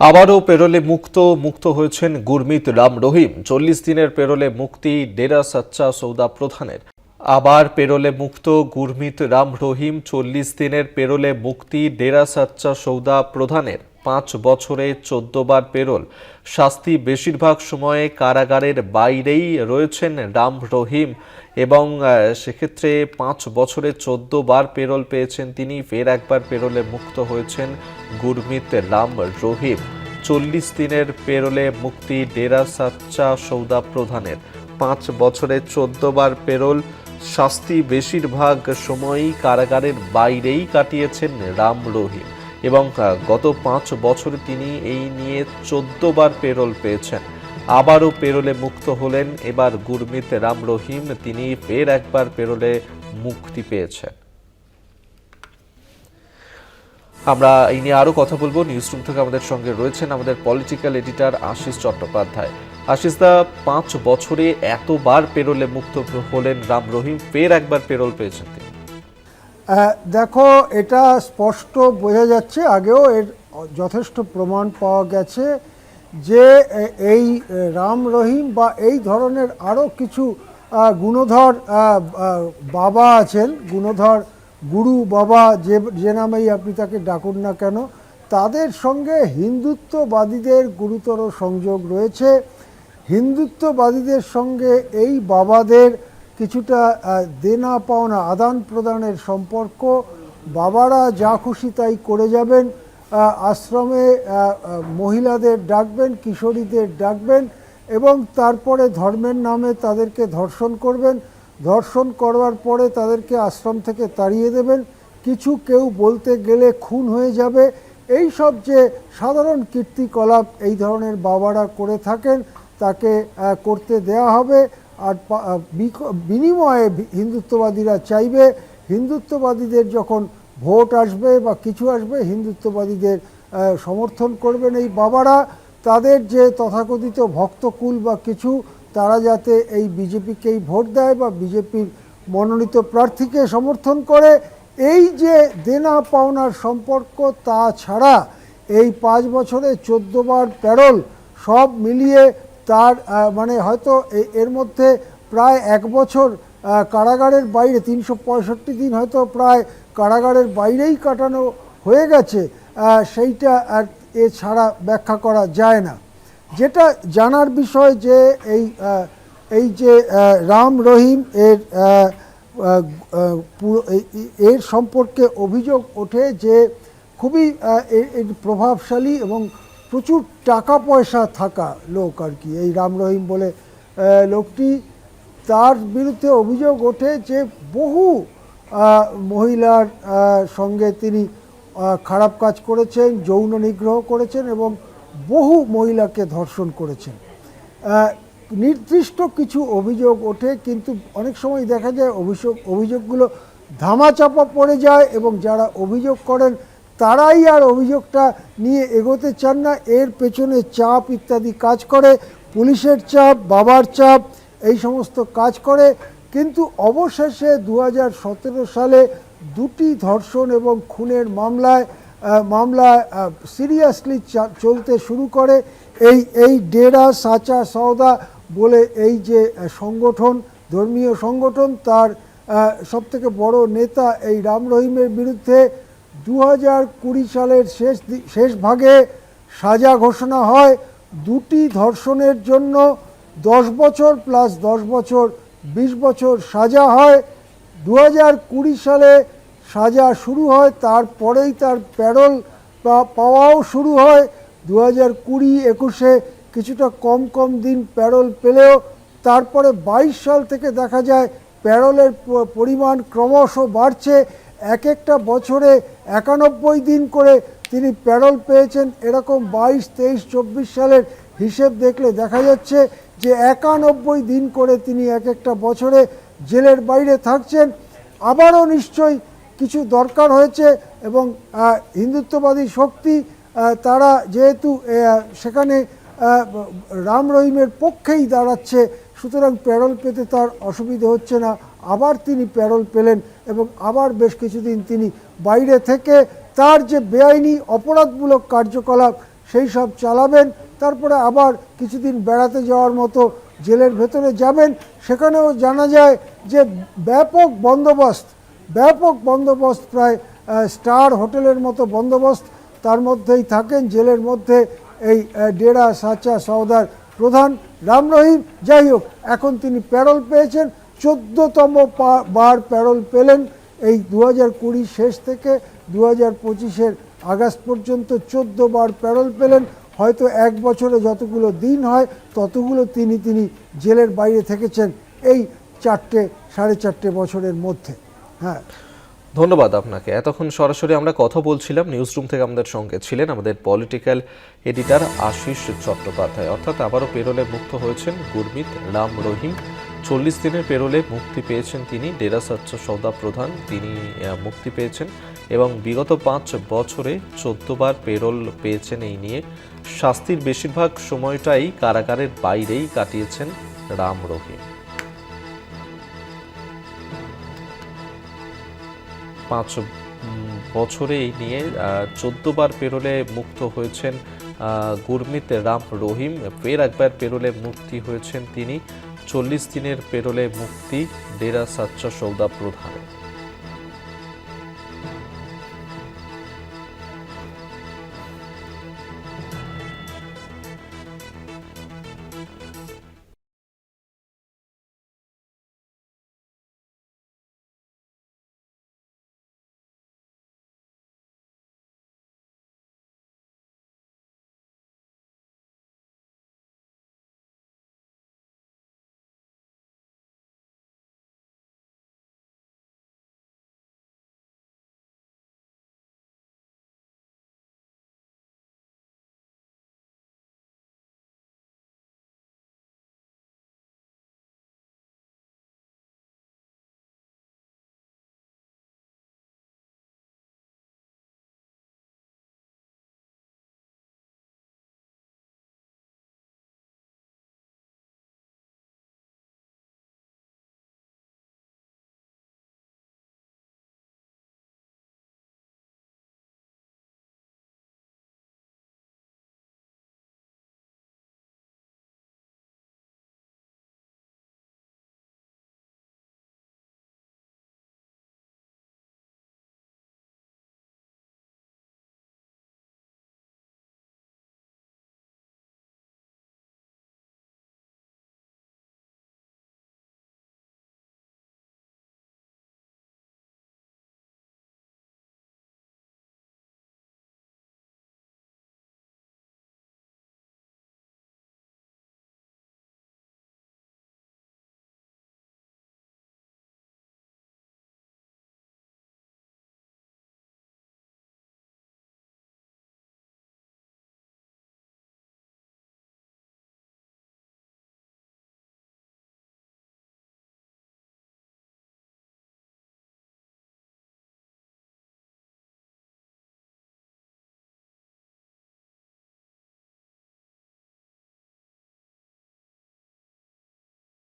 আবারও পেরোলে মুক্ত মুক্ত হয়েছেন গুরমিত রাম রহিম। চল্লিশ দিনের পেরোলে মুক্তি ডেরা সচ্চা সৌদা প্রধানের। আবার পেরোলে মুক্ত গুরমিত রাম রহিম, চল্লিশ দিনের পেরোলে মুক্তি ডেরা সচ্চা সৌদা প্রধানের। পাঁচ বছরে চোদ্দ বার পেরোল। শাস্তি বেশিরভাগ সময়ে কারাগারের বাইরেই রয়েছেন রাম রহিম এবং সেক্ষেত্রে পাঁচ বছরে বার পেরোল পেয়েছেন তিনি। ফের একবার পেরোলে মুক্ত হয়েছেন গুরমিত রাম রহিম। চল্লিশ দিনের পেরোলে মুক্তি ডেরা সাচ্চা সৌদা প্রধানের। পাঁচ বছরে বার পেরোল। শাস্তি বেশিরভাগ সময়ই কারাগারের বাইরেই কাটিয়েছেন রাম রহিম। এবং গত পাঁচ বছরে তিনি এই নিয়ে চোদ্দ বার পেরোল পেয়েছেন। আবারও পেরোলে মুক্ত হলেন। এবার গুরমিত রাম রহিম, তিনি ফের একবার পেরোলে মুক্তি পেয়েছেন। আমরা এই নিয়ে আরও কথা বলব। নিউজ রুম থেকে আমাদের সঙ্গে রয়েছেন আমাদের পলিটিক্যাল এডিটর আশিস চট্টোপাধ্যায়। আশিস দা, পাঁচ বছরে এতবার পেরোলে মুক্ত হলেন রাম রহিম, ফের একবার পেরোল পেয়েছেন তিনি। দেখো, এটা স্পষ্ট বোঝা যাচ্ছে আগেও এর যথেষ্ট প্রমাণ পাওয়া গেছে যে এই রাম রহিম বা এই ধরনের আরও কিছু গুণধর বাবা আছেন, গুণধর গুরু বাবা যে যে নামেই আপনি তাকে ডাকুন না কেন, তাদের সঙ্গে হিন্দুত্ববাদীদের গুরুতর সংযোগ রয়েছে। হিন্দুত্ববাদীদের সঙ্গে এই বাবাদের কিছুটা দেনা পাওনা আদান প্রদানের সম্পর্ক, বাবারা যা খুশি তাই করে যাবেন আশ্রমে মহিলাদের ডাকবেন, কিশোরীদের ডাকবেন এবং তারপরে ধর্মের নামে তাদেরকে ধর্ষণ করবেন। ধর্ষণ করবার পরে তাদেরকে আশ্রম থেকে তাড়িয়ে দেবেন। কিছু কেউ বলতে গেলে খুন হয়ে যাবে। এই সব যে সাধারণ কীর্তিকলাপ, এই ধরনের বাবারা করে থাকেন, তাকে করতে দেয়া হবে। আর বিনিময়ে হিন্দুত্ববাদীরা চাইবে, হিন্দুত্ববাদীদের যখন ভোট আসবে বা কিছু আসবে, হিন্দুত্ববাদীদের সমর্থন করবেন এই বাবারা। তাদের যে তথাকথিত ভক্তকুল বা কিছু, তারা যাতে এই বিজেপিকেই ভোট দেয় বা বিজেপির মনোনীত প্রার্থীকে সমর্থন করে। এই যে দেনা পাওনার সম্পর্ক, তা ছাড়া এই পাঁচ বছরে চোদ্দ বার প্যারোল সব মিলিয়ে তার মানে হয়তো এর মধ্যে প্রায় এক বছর কারাগারের বাইরে, তিনশো পঁয়ষট্টি দিন হয়তো প্রায় কারাগারের বাইরেই কাটানো হয়ে গেছে সেইটা আর এছাড়া ব্যাখ্যা করা যায় না। যেটা জানার বিষয় যে এই এই যে রাম রহিম এর এর সম্পর্কে অভিযোগ ওঠে যে খুবই প্রভাবশালী এবং প্রচুর টাকা পয়সা থাকা লোক আর কি, এই রাম রহিম বলে লোকটি তার বিরুদ্ধে অভিযোগ ওঠে যে বহু মহিলার সঙ্গে তিনি খারাপ কাজ করেছেন, যৌন নিগ্রহ করেছেন এবং বহু মহিলাকে ধর্ষণ করেছেন। নির্দিষ্ট কিছু অভিযোগ ওঠে কিন্তু অনেক সময় দেখা যায় অভিযোগ অভিযোগগুলো ধামাচাপা পড়ে যায় এবং যারা অভিযোগ করেন তারাই আর অভিযোগটা নিয়ে এগোতে চান না। এর পেছনে চাপ ইত্যাদি কাজ করে, পুলিশের চাপ, বাবার চাপ, এই সমস্ত কাজ করে। কিন্তু অবশেষে দু হাজার সতেরো সালে দুটি ধর্ষণ এবং খুনের মামলায় মামলা সিরিয়াসলি চলতে শুরু করে। এই এই ডেরা, সাচা, সওদা বলে এই যে সংগঠন, ধর্মীয় সংগঠন, তার সবথেকে বড় নেতা এই রাম রহিমের বিরুদ্ধে দু হাজার কুড়ি সালের শেষ শেষ ভাগে সাজা ঘোষণা হয় দুটি ধর্ষণের জন্য। দশ বছর প্লাস দশ বছর, বিশ বছর সাজা হয়। দু হাজার কুড়ি সালে সাজা শুরু হয়, তারপরেই তার প্যারোল পাওয়াও শুরু হয়। দু হাজার কুড়ি একুশে কিছুটা কম কম দিন প্যারোল পেলেও তারপরে বাইশ সাল থেকে দেখা যায় প্যারোলের পরিমাণ ক্রমশ বাড়ছে। এক একটা বছরে একানব্বই দিন করে তিনি প্যারল পেয়েছেন। এরকম বাইশ, তেইশ, চব্বিশ সালের হিসেব দেখলে দেখা যাচ্ছে যে একানব্বই দিন করে তিনি এক একটা বছরে জেলের বাইরে থাকছেন। আবারও নিশ্চয়ই কিছু দরকার হয়েছে এবং হিন্দুত্ববাদী শক্তি তারা যেহেতু সেখানে রাম রহিমের পক্ষেই দাঁড়াচ্ছে সুতরাং প্যারোল পেতে তার অসুবিধে হচ্ছে না। আবার তিনি প্যারল পেলেন এবং আবার বেশ কিছুদিন তিনি বাইরে থেকে তার যে বেআইনি অপরাধমূলক কার্যকলাপ, সেই সব চালাবেন। তারপরে আবার কিছুদিন বেড়াতে যাওয়ার মতো জেলের ভেতরে যাবেন। সেখানেও জানা যায় যে ব্যাপক বন্দোবস্ত ব্যাপক বন্দোবস্ত প্রায় স্টার হোটেলের মতো বন্দোবস্ত তার মধ্যেই থাকেন। জেলের মধ্যে এই ডেরা সাচা সওদার প্রধান রাম রহিম, যাই হোক, এখন তিনি প্যারল পেয়েছেন, চোদ্দতম বার প্যারল পেলেন। এই দু হাজার কুড়ি শেষ থেকে দু হাজার পঁচিশের আগস্ট পর্যন্ত চোদ্দ বার প্যারল পেলেন। হয়তো এক বছরে যতগুলো দিন হয়, ততগুলো তিনি তিনি জেলের বাইরে থেকেছেন এই চারটে, সাড়ে চারটে বছরের মধ্যে। হ্যাঁ। ধন্যবাদ আপনাকে। এতক্ষণ সরাসরি আমরা কথা বলছিলাম নিউজ রুম থেকে আমাদের সঙ্গে ছিলেন আমাদের পলিটিক্যাল এডিটার আশিস চট্টোপাধ্যায়। অর্থাৎ আবারও পেরোলে মুক্ত হয়েছেন গুরমিত রাম রহিম। চল্লিশ দিনের পেরোলে মুক্তি পেয়েছেন তিনি, ডেরা সচ্চ সৌদা প্রধান। তিনি মুক্তি পেয়েছেন এবং বিগত পাঁচ বছরে চোদ্দবার পেরোল পেয়েছেন এই নিয়ে। শাস্তির বেশিরভাগ সময়টাই কারাগারের বাইরেই কাটিয়েছেন রাম রহিম। পাঁচ বছরেই বছরে নিয়ে চোদ্দবার পেরোলে মুক্ত হয়েছেন গুরমিত রাম রহিম। ফের একবার পেরোলে মুক্তি হয়েছেন তিনি। চল্লিশ দিনের পেরোলে মুক্তি, ডেরা সাচ্চা সৌদা প্রধানের।